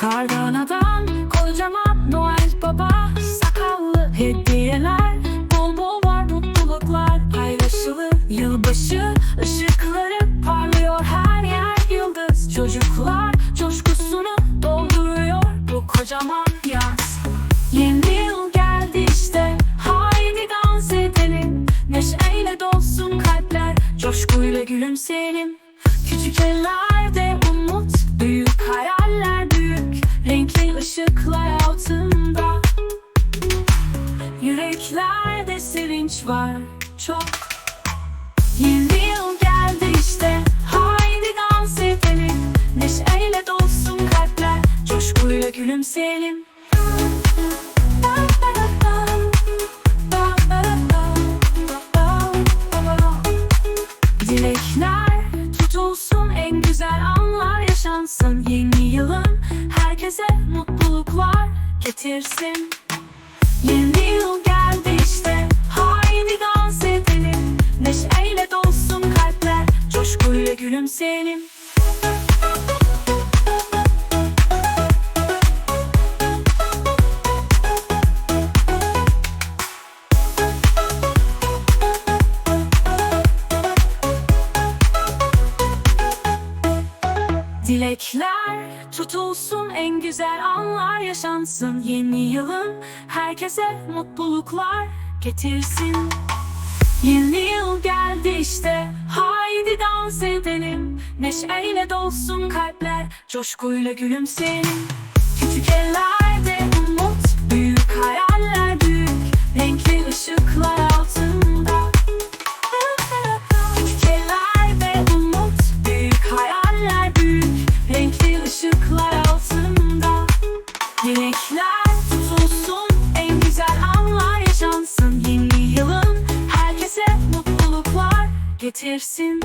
Kardan adam, kocaman Noel Baba Sakallı hediyeler, bol bol var mutluluklar Paylaşılır yılbaşı, ışıkları parlıyor her yer Yıldız çocuklar coşkuyla gülümseyelim Küçük ellerde umut, büyük hayaller büyük. Renkli ışıklar altında. Yüreklerde sevinç var çok. Yeni yıl geldi işte, haydi dans edelim. Neşeyle dolsun kalpler, coşkuyla gülümseyelim herkese mutluluklar getirsin. Yeni yıl geldi işte haydi dans edelim. Neşeyle dolsun kalpler coşkuyla gülümseyelim Dilekler tutulsun en güzel anlar yaşansın. Yeni yılın herkese mutluluklar getirsin. Yeni yıl geldi işte haydi dans edelim. Neşeyle dolsun kalpler coşkuyla gülümseyelim. Küçük ellerde umut büyük hayaller büyük Renkli ışıklar getirsin